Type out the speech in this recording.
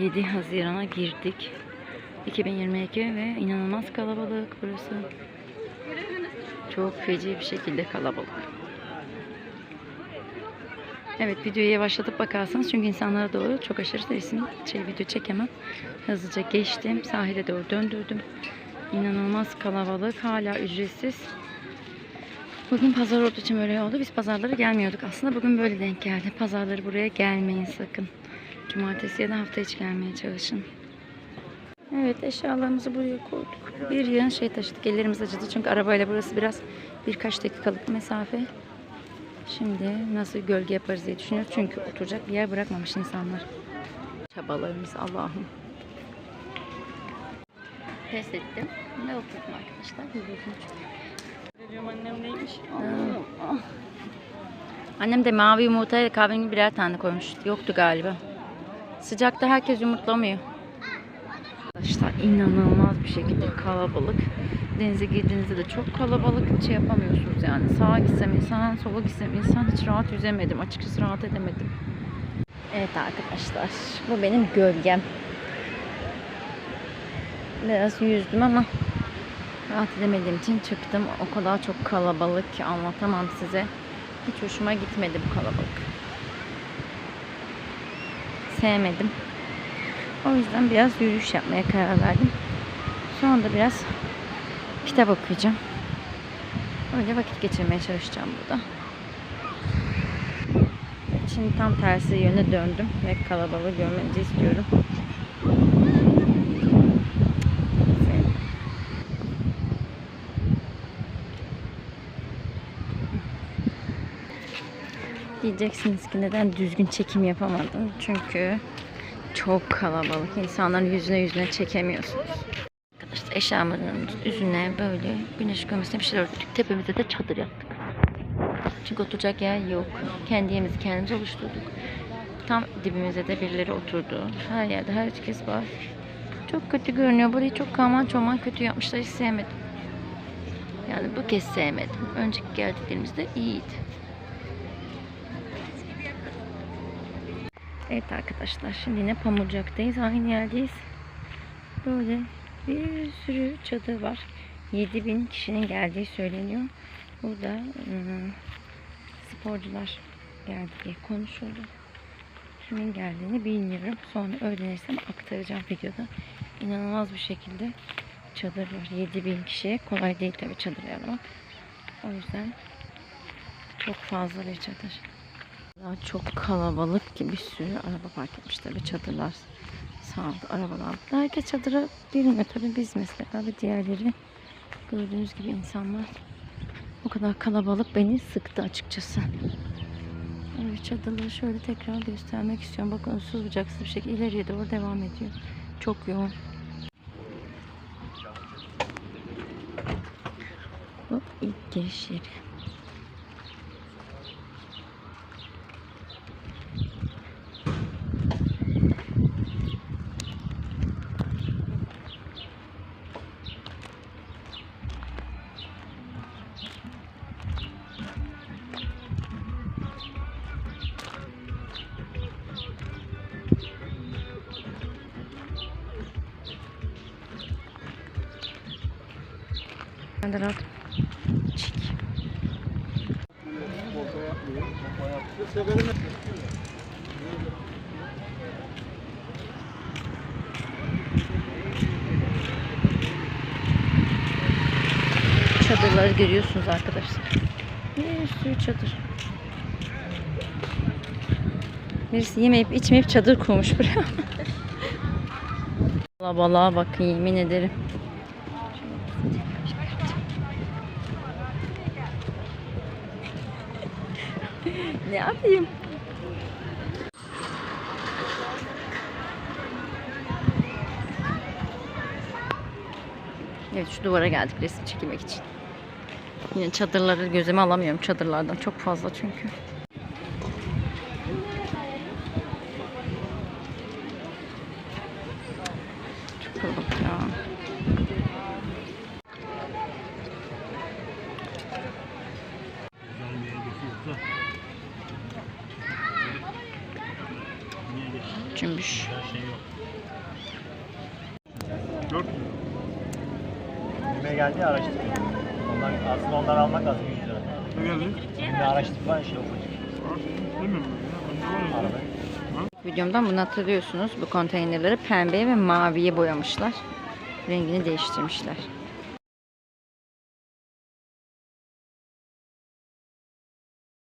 7 Haziran'a girdik. 2022 ve inanılmaz kalabalık burası. Çok feci bir şekilde kalabalık. Evet videoyu yavaşlatıp bakarsanız çünkü insanlara doğru çok aşırı resim şey video çekemem. Hızlıca geçtim. Sahile doğru döndürdüm. İnanılmaz kalabalık. Hala ücretsiz. Bugün pazar olduğu için böyle oldu. Biz pazarlara gelmiyorduk. Aslında bugün böyle denk geldi. Pazarları buraya gelmeyin sakın. Cumartesi ya da hafta içi gelmeye çalışın. Evet eşyalarımızı buraya koyduk. Bir yığın şey taşıdık. Ellerimiz acıdı çünkü arabayla burası biraz birkaç dakikalık mesafe. Şimdi nasıl gölge yaparız diye düşünüyoruz. Çünkü oturacak bir yer bırakmamış insanlar. Çabalarımız Allah'ım. Pes ettim. Ne oturdum arkadaşlar? Çünkü. annem neymiş? Annem de mavi yumurtayla kahverengi birer tane koymuş. Yoktu galiba. Sıcakta herkes yumurtlamıyor. Arkadaşlar inanılmaz bir şekilde kalabalık. Denize girdiğinizde de çok kalabalık. Şey yapamıyorsunuz yani. Sağa gitsem insan, sola gitsem insan. Hiç rahat yüzemedim. Açıkçası rahat edemedim. Evet arkadaşlar. Bu benim gölgem. Biraz yüzdüm ama rahat edemediğim için çıktım. O kadar çok kalabalık ki anlatamam size. Hiç hoşuma gitmedi bu kalabalık. Sevmedim. O yüzden biraz yürüyüş yapmaya karar verdim. Sonra da biraz kitap okuyacağım. Öyle vakit geçirmeye çalışacağım burada. Şimdi tam tersi yöne döndüm ve kalabalığı görmenizi istiyorum. Diyeceksiniz ki neden düzgün çekim yapamadın? Çünkü çok kalabalık. İnsanların yüzüne yüzüne çekemiyorsunuz. Arkadaşlar eşyalarımın yüzüne böyle güneş gömesine bir şeyler örttük. Tepemizde de çadır yaptık. Çünkü oturacak yer yok. Kendi yerimizi kendimiz oluşturduk. Tam dibimizde de birileri oturdu. Her yerde herkes var. Çok kötü görünüyor. Burayı çok kaman çoman kötü yapmışlar. Hiç sevmedim. Yani bu kez sevmedim. Önceki geldiklerimizde iyiydi. Evet arkadaşlar şimdi yine Pamucak'tayız. Aynı yerdeyiz. Böyle bir sürü çadır var. 7000 kişinin geldiği söyleniyor. Burada ıı, sporcular geldi diye konuşuldu. Kimin geldiğini bilmiyorum. Sonra öğrenirsem aktaracağım videoda. İnanılmaz bir şekilde çadır var. 7000 kişiye kolay değil tabi çadır ayarlamak. O yüzden çok fazla bir çadır. Çok kalabalık ki bir sürü araba park etmiş tabi çadırlar sağda arabalar. Herkes çadıra bilmiyor tabi biz mesela ve diğerleri gördüğünüz gibi insanlar o kadar kalabalık beni sıktı açıkçası. Evet çadırları şöyle tekrar göstermek istiyorum. Bakın uçsuz bucaksız bir şekilde ileriye doğru devam ediyor. Çok yoğun. Bu ilk giriş yeri. Ben de rahat. Çek. Çadırları görüyorsunuz arkadaşlar. Bir sürü çadır. Birisi yemeyip içmeyip çadır kurmuş buraya. Kalabalığa bakın yemin ederim. Ne yapayım? Evet şu duvara geldik resim çekmek için. Yine çadırları gözüme alamıyorum çadırlardan çok fazla çünkü. Çok kalabalık ya. Yok. Dört. Geldi ya. Ondan, aslında ondan almak lazım 100 lira. Ne geldi? Şimdi araçtık var ya şey ufacık Bilmiyorum ben ya. Videomdan bunu hatırlıyorsunuz. Bu konteynerleri pembeye ve maviye boyamışlar. Rengini değiştirmişler.